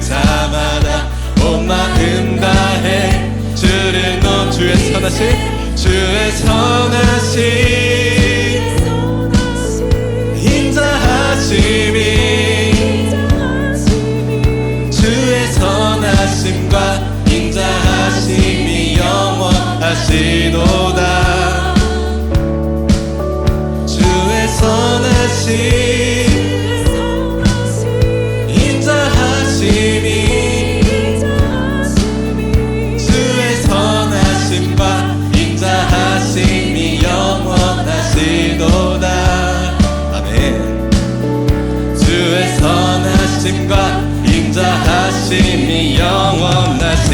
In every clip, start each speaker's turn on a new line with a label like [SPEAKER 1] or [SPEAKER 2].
[SPEAKER 1] 자마다 온 마음 다해. 주를 높 주의 선하신 주의 선하신 인자하심이. 주의 선하심과 인자하심이 영원하시도다. 주의 선하심. 부르심과 인자하심이 영원하시도다.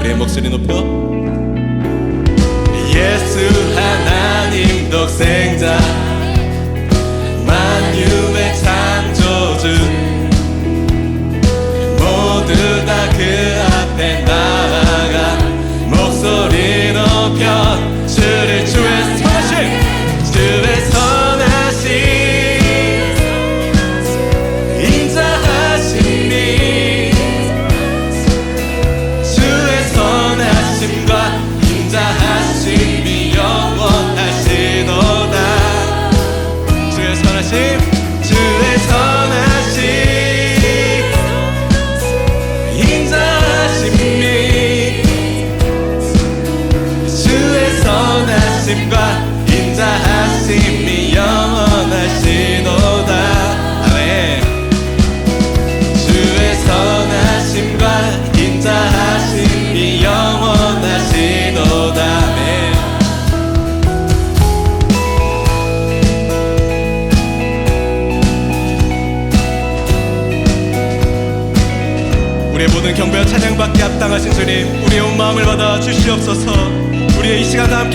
[SPEAKER 1] 우리의 목소리 높여 예수 하나님 독생자.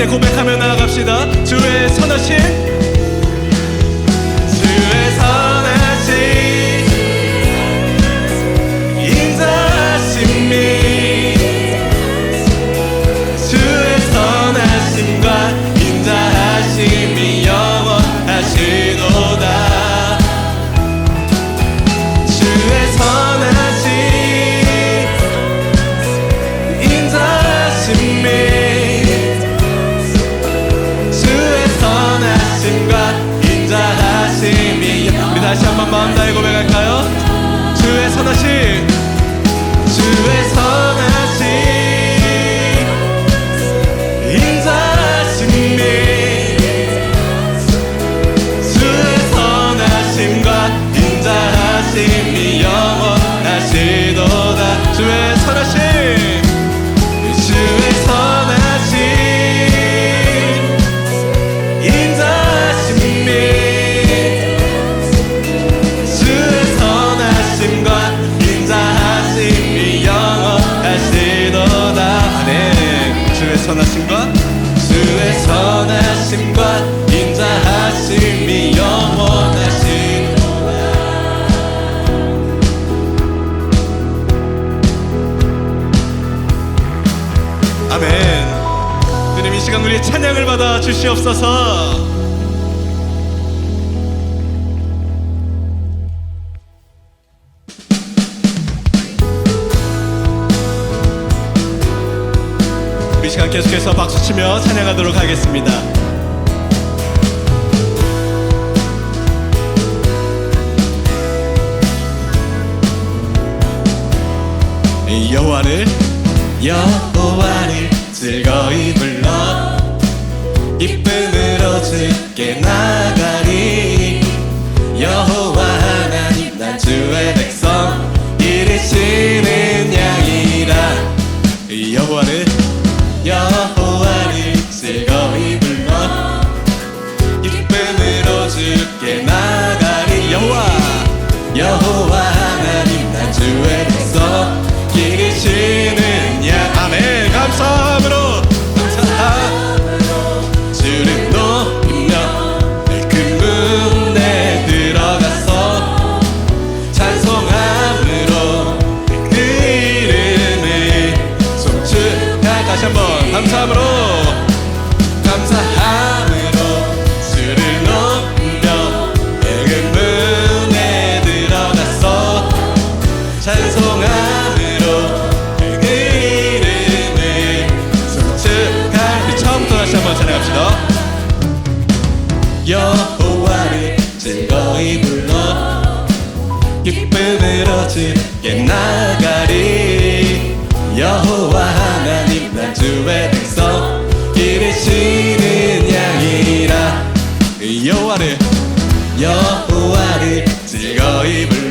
[SPEAKER 1] 함께 고백하며 나아갑시다. 주의 선하신 주옵소서. 우리 시간 계속해서 박수치며 찬양하도록 하겠습니다. 여호와를 여호와를 즐거이 불러 우습게 나가 여호와를 여호와를 즐거이 불러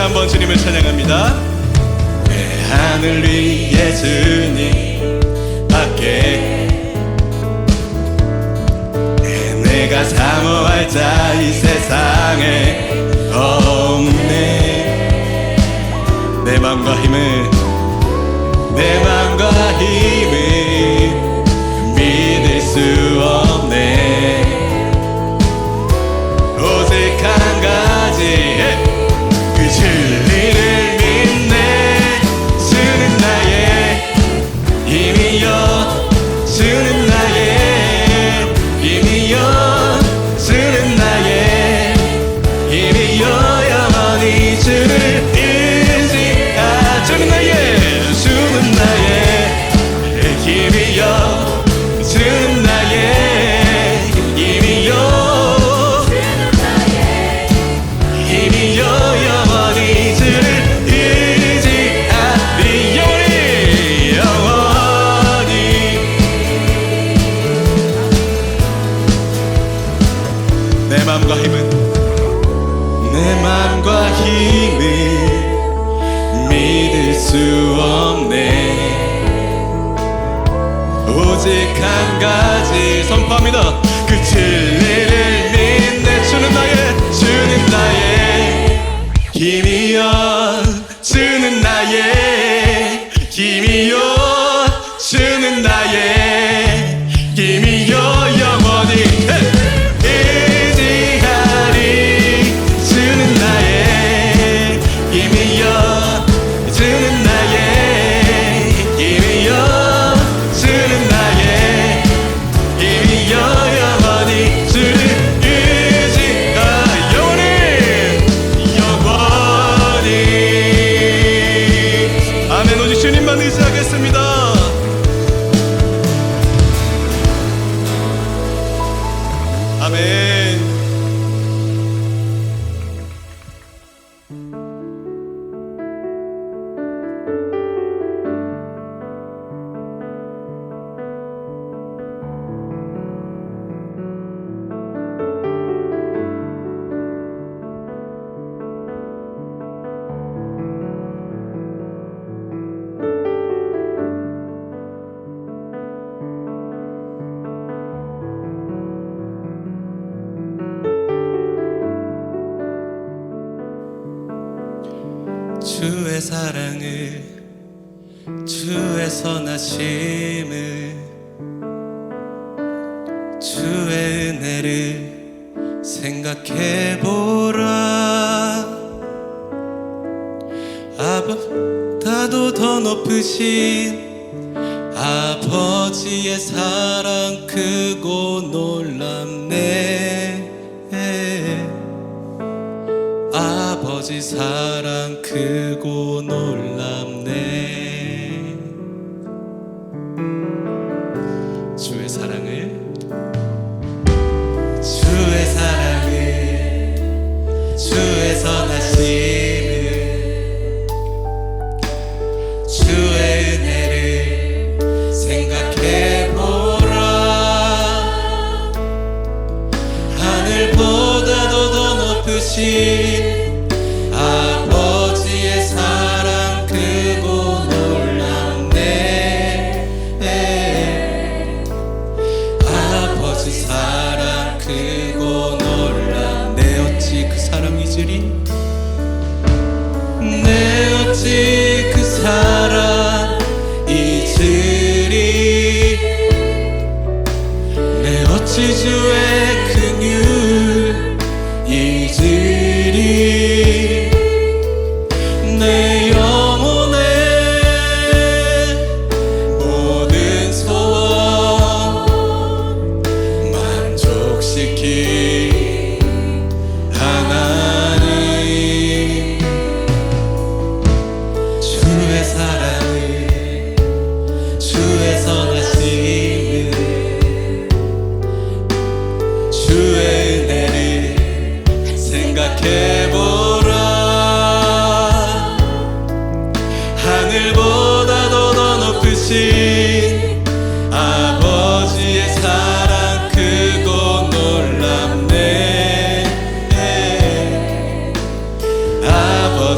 [SPEAKER 1] 한번 주님을 찬양합니다. 내 하늘 위에 주님 밖에 내가 사모할 자 이 세상에 없네 내 맘과 힘을 끝까지 선포합니다. 사랑을 주의 선하심을 주의 은혜를 생각해 보라. 아버 다도 더 높으신 아버지의 사랑 크고 놀랍네. 아버지 사랑.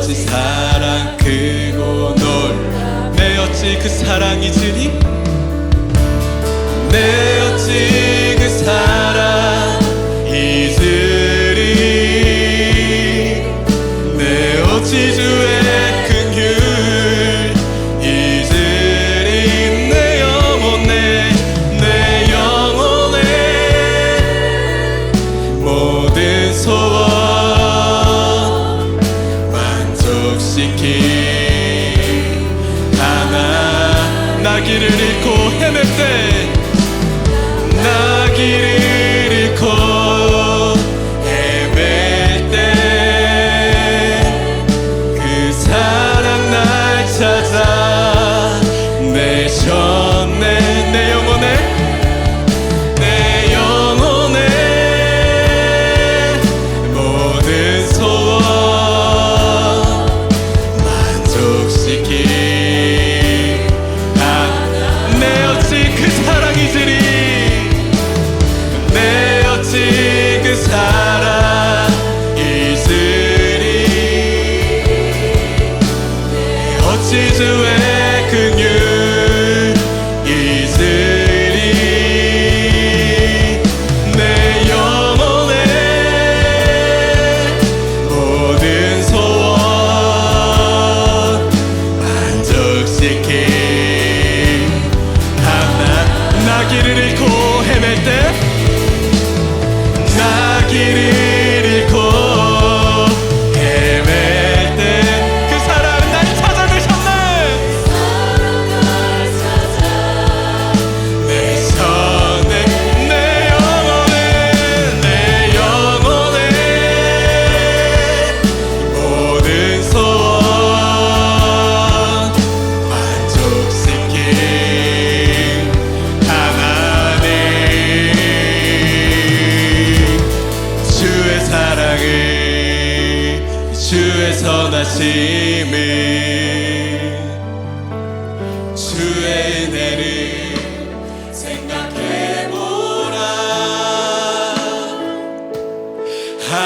[SPEAKER 1] 어찌 사랑 크고 놀매 어찌 그 사랑이 주님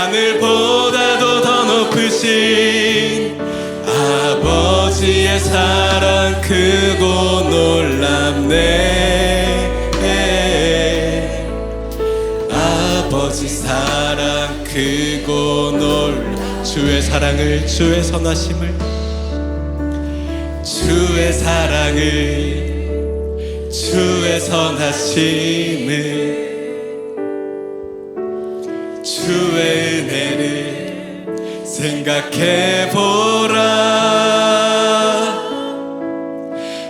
[SPEAKER 1] 하늘보다도 더 높으신 아버지의 사랑 크고 놀랍네. 아버지 사랑 크고 놀 주의 사랑을 주의 선하심을 주의 사랑을 주의 선하심을 주의 생각해 보라.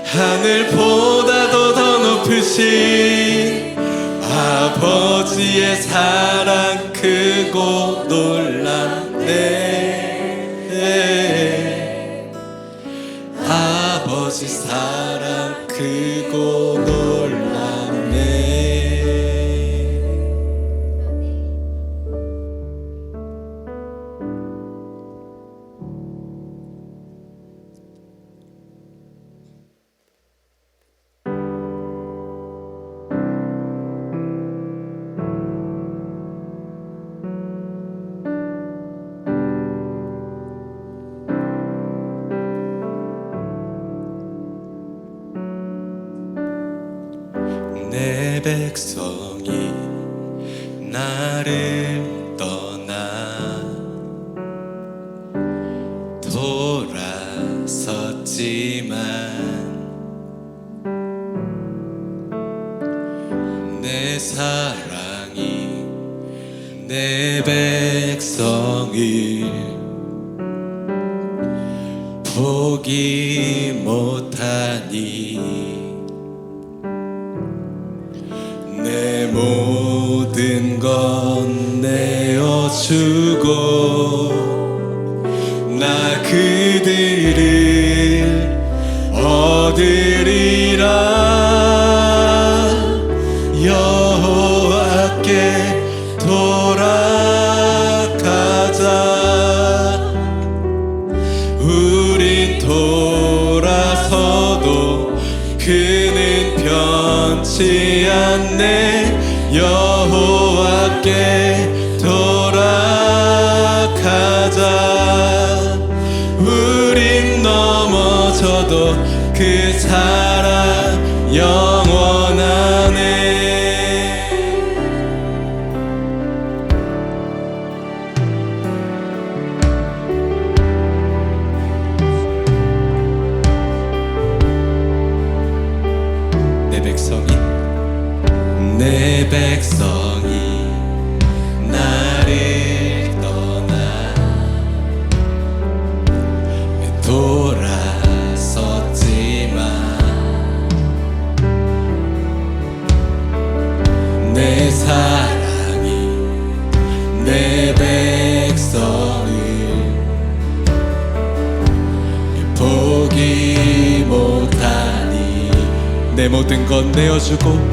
[SPEAKER 1] 하늘보다도 더 높으신 아버지의 사랑 크고 놀랍 나를 변치 않네. 여호와께 돌아가자. 우린 넘어져도 그 사랑 내어주고